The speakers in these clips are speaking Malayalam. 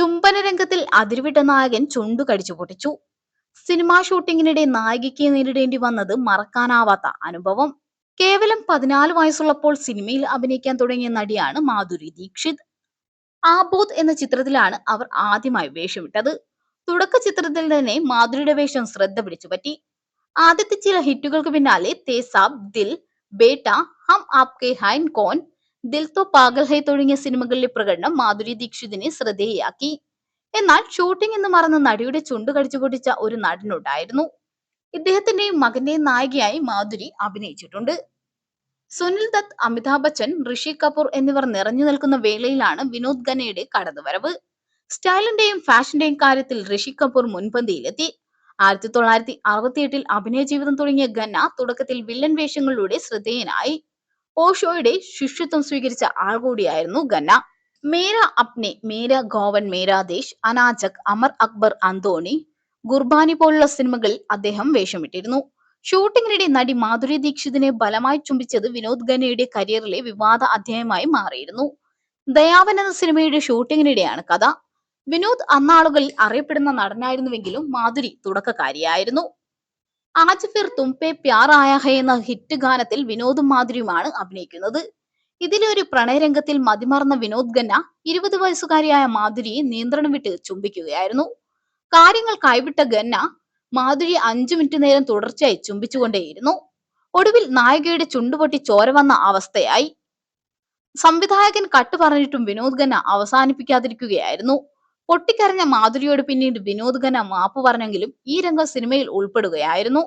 ചുംബന രംഗത്തിൽ അതിരുവിട്ട നായകൻ ചുണ്ടു കടിച്ചു പൊട്ടിച്ചു. സിനിമാ ഷൂട്ടിങ്ങിനിടെ നായികയ്ക്ക് നേരിടേണ്ടി വന്നത് മറക്കാനാവാത്ത അനുഭവം. കേവലം പതിനാല് വയസ്സുള്ളപ്പോൾ സിനിമയിൽ അഭിനയിക്കാൻ തുടങ്ങിയ നടിയാണ് മാധുരി ദീക്ഷിത്. ആബോധ് എന്ന ചിത്രത്തിലാണ് അവർ ആദ്യമായി വേഷമിട്ടത്. തുടക്ക ചിത്രത്തിൽ തന്നെ മാധുരിയുടെ വേഷം ശ്രദ്ധ പിടിച്ചുപറ്റി ആദ്യത്തെ ചില ഹിറ്റുകൾക്ക് പിന്നാലെ തേസാബ് ദിൽ ബേട്ട ഹം ആപ്കെ ഹൈൻ കോൻ ദിൽ തോ പാഗൽ ഹൈ തുടങ്ങിയ സിനിമകളിലെ പ്രകടനം മാധുരി ദീക്ഷിതിനെ ശ്രദ്ധേയയാക്കി എന്നാൽ ഷൂട്ടിംഗ് എന്ന് മറന്ന് നടിയുടെ ചുണ്ടു കടിച്ചു പൊട്ടിച്ച ഒരു നടനുണ്ടായിരുന്നു. ഇദ്ദേഹത്തിന്റെയും മകന്റെയും നായികയായി മാധുരി അഭിനയിച്ചിട്ടുണ്ട്. സുനിൽ ദത്ത് അമിതാഭ് ബച്ചൻ ഋഷി കപൂർ എന്നിവർ നിറഞ്ഞു നിൽക്കുന്ന വേളയിലാണ് വിനോദ് ഖന്നയുടെ കടന്നുവരവ്. സ്റ്റൈലിന്റെയും ഫാഷന്റെയും കാര്യത്തിൽ ഋഷി കപൂർ മുൻപന്തിയിലെത്തി. ആയിരത്തി തൊള്ളായിരത്തി അറുപത്തിയെട്ടിൽ അഭിനയ ജീവിതം തുടങ്ങിയ ഖന്ന തുടക്കത്തിൽ വില്ലൻ വേഷങ്ങളിലൂടെ ശ്രദ്ധേയനായി. ഓഷോയുടെ ശിഷ്യത്വം സ്വീകരിച്ച ആൾ കൂടിയായിരുന്നു ഖന്ന. മേര അപ്നെ മേര ഗോവൻ മേരാദേശ് അനാജക് അമർ അക്ബർ അന്തോണി ഗുർബാനി പോലുള്ള സിനിമകളിൽ അദ്ദേഹം വേഷമിട്ടിരുന്നു. ഷൂട്ടിങ്ങിനിടെ നടി മാധുരി ദീക്ഷിതിനെ ബലമായി ചുംബിച്ചത് വിനോദ് ഖന്നയുടെ കരിയറിലെ വിവാദ അധ്യായമായി മാറിയിരുന്നു. ദയാവൻ എന്ന സിനിമയുടെ ഷൂട്ടിങ്ങിനിടെയാണ് കഥ. വിനോദ് അന്നാളുകളിൽ അറിയപ്പെടുന്ന നടനായിരുന്നുവെങ്കിലും മാധുരി തുടക്കക്കാരിയായിരുന്നു. ആജ് ഫിർ തുംപെ പ്യാർ ആയ ഹൈ എന്ന ഹിറ്റ് ഗാനത്തിൽ വിനോദ് മാധുരിയുമാണ് അഭിനയിക്കുന്നത്. ഇതിലെ ഒരു പ്രണയരംഗത്തിൽ മതിമറന്ന വിനോദ് ഖന്ന ഇരുപത് വയസ്സുകാരിയായ മാധുരിയെ നിയന്ത്രണം വിട്ട് ചുംബിക്കുകയായിരുന്നു. കാര്യങ്ങൾ കൈവിട്ട ഖന്ന മാധുരി അഞ്ചു മിനിറ്റ് നേരം തുടർച്ചയായി ചുംബിച്ചുകൊണ്ടേയിരുന്നു. ഒടുവിൽ നായികയുടെ ചുണ്ടുപൊട്ടി ചോര വന്ന അവസ്ഥയായി. സംവിധായകൻ കട്ട് പറഞ്ഞിട്ടും വിനോദ് ഖന്ന അവസാനിപ്പിക്കാതിരിക്കുകയായിരുന്നു. പൊട്ടിക്കരഞ്ഞ മാധുരിയോട് പിന്നീട് വിനോദ് ഖന്ന മാപ്പ് പറഞ്ഞെങ്കിലും ഈ രംഗം സിനിമയിൽ ഉൾപ്പെടുകയായിരുന്നു.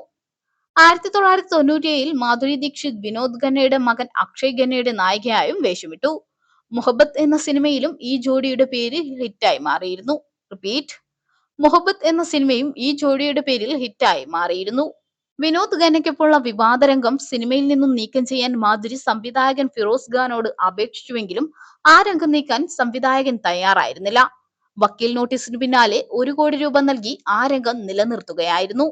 ആയിരത്തി തൊള്ളായിരത്തി തൊണ്ണൂറ്റിയേഴിൽ മാധുരി ദീക്ഷിത് വിനോദ് ഖന്നയുടെ മകൻ അക്ഷയ് ഖന്നയുടെ നായികയായും വേഷമിട്ടു. മുഹബത്ത് എന്ന സിനിമയിലും ഈ ജോഡിയുടെ പേര് ഹിറ്റായി മാറിയിരുന്നു. റിപ്പീറ്റ്. മുഹബത്ത് എന്ന സിനിമയും ഈ ജോഡിയുടെ പേരിൽ ഹിറ്റായി മാറിയിരുന്നു. വിനോദ് ഖന്നയ്ക്കൊപ്പമുള്ള വിവാദരംഗം സിനിമയിൽ നിന്നും നീക്കം ചെയ്യാൻ മാധുരി സംവിധായകൻ ഫിറോസ് ഖാനോട് അപേക്ഷിച്ചുവെങ്കിലും ആ രംഗം നീക്കാൻ സംവിധായകൻ തയ്യാറായിരുന്നില്ല. വക്കീൽ നോട്ടീസിന് പിന്നാലെ ഒരു കോടി രൂപ നൽകി ആ രംഗം നിലനിർത്തുകയായിരുന്നു